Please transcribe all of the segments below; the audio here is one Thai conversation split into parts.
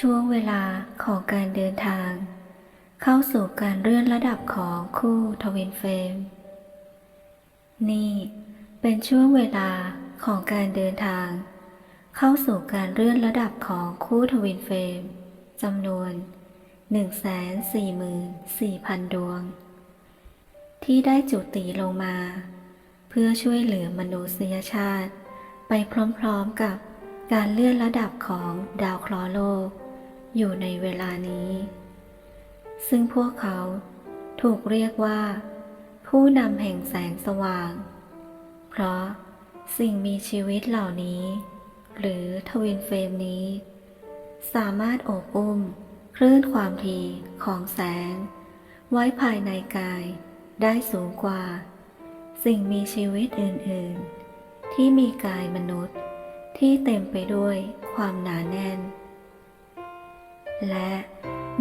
ช่วงเวลาของการเดินทาง เข้าสู่การเลื่อนระดับของคู่ทวินเฟรมนี่เป็นช่วงเวลาของการเดินทาง เข้าสู่การเลื่อนระดับของคู่ทวินเฟรมจำนวน 144,000 ดวง ที่ได้จุติลงมา เพื่อช่วยเหลือมนุษยชาติ ไปพร้อมๆกับ การเลื่อนระดับของดาวเคราะห์โลก อยู่ในเวลานี้ ซึ่งพวกเขาถูกเรียกว่า ผู้นำแห่งแสงสว่าง เพราะสิ่งมีชีวิตเหล่านี้ หรือทวินเฟรมนี้ สามารถโอบอุ้มคลื่นความถี่ของแสง ไว้ภายในกายได้สูงกว่า สิ่งมีชีวิตอื่น ๆ ที่มีกายมนุษย์ ที่เต็มไปด้วยความหนาแน่น และ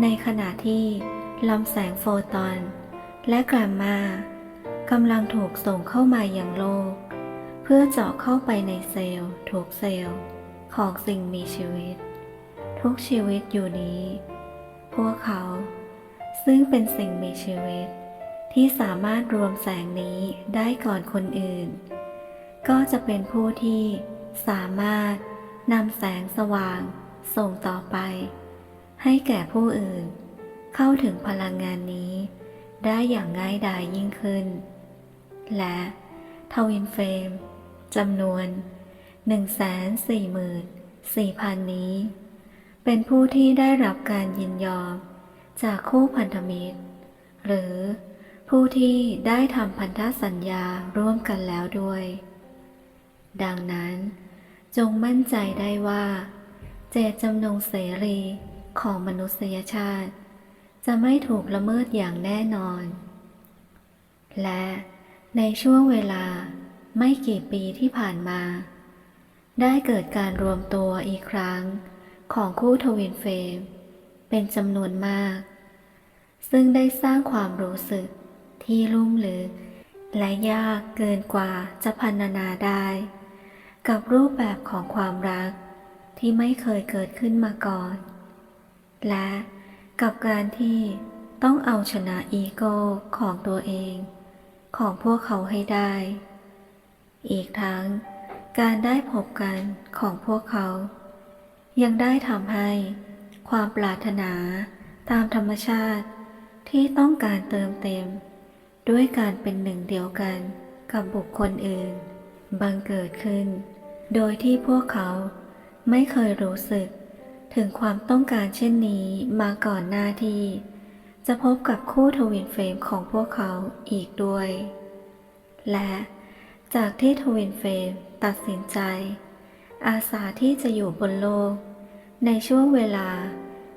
ในขณะที่ลำแสงโฟตอน และกรมมา กำลังถูกส่งเข้ามายังโลก เพื่อเจาะเข้าไปในเซลล์ทุกเซลล์ของสิ่งมีชีวิต ทุกชีวิตอยู่นี้ พวกเขา ซึ่งเป็นสิ่งมีชีวิต ที่สามารถรวมแสงนี้ได้ก่อนคนอื่น ก็จะเป็นผู้ที่ สามารถนำแสงสว่างส่งต่อไป ให้แก่ผู้อื่น เข้าถึงพลังงานนี้ ได้อย่างง่ายดายยิ่งขึ้น และทวินเฟรมจำนวน 144,000 นี้ เป็นผู้ที่ได้รับการยินยอม จากคู่พันธมิตร หรือผู้ที่ได้ทำพันธสัญญาร่วมกันแล้วด้วย ดังนั้น จงมั่นใจได้ว่า เจตจำนงเสรีของมนุษยชาติ จะไม่ถูกละเมิดอย่างแน่นอน และในช่วงเวลาไม่กี่ปีที่ผ่านมา ได้เกิดการรวมตัวอีกครั้งของคู่ทวินเฟรมเป็นจำนวนมาก ซึ่งได้สร้างความรู้สึกที่ลุ่มลึกและยากเกินกว่าจะพรรณนาได้ กับรูปแบบของความรักที่ไม่เคยเกิดขึ้นมาก่อน และกับการที่ต้องเอาชนะอีโก้ของตัวเอง ของพวกเขาให้ได้ อีกทั้งการได้พบกันของพวกเขา ยังได้ทำให้ความปรารถนาตามธรรมชาติที่ต้องการเติมเต็ม ด้วยการเป็นหนึ่งเดียวกันกับบุคคลอื่น บังเกิดขึ้น โดยที่พวกเขาไม่เคยรู้สึก ถึงความต้องการเช่นนี้มาก่อนหน้าที่ จะพบกับคู่ทวินเฟรมของพวกเขาอีกด้วย และจากที่ทวินเฟรมตัดสินใจ อาสาที่จะอยู่บนโลก ในช่วงเวลา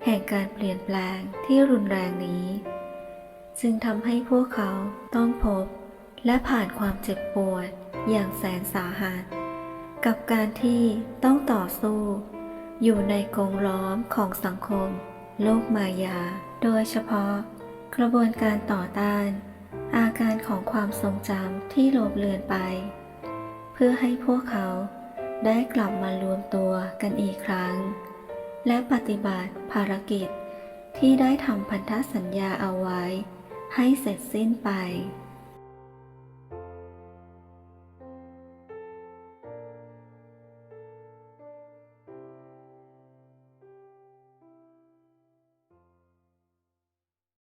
แห่งการเปลี่ยนแปลงที่รุนแรงนี้ จึงทำให้พวกเขาต้องพบ และผ่านความเจ็บปวดอย่างแสนสาหัส กับการที่ต้องต่อสู้ อยู่ในกรงล้อมของสังคม โลกมายา โดยเฉพาะ กระบวนการต่อต้าน อาการของความทรงจำที่ลบเลือนไป เพื่อให้พวกเขาได้กลับมารวมตัวกันอีกครั้ง และปฏิบัติภารกิจที่ได้ทำพันธสัญญาเอาไว้ ให้เสร็จสิ้นไป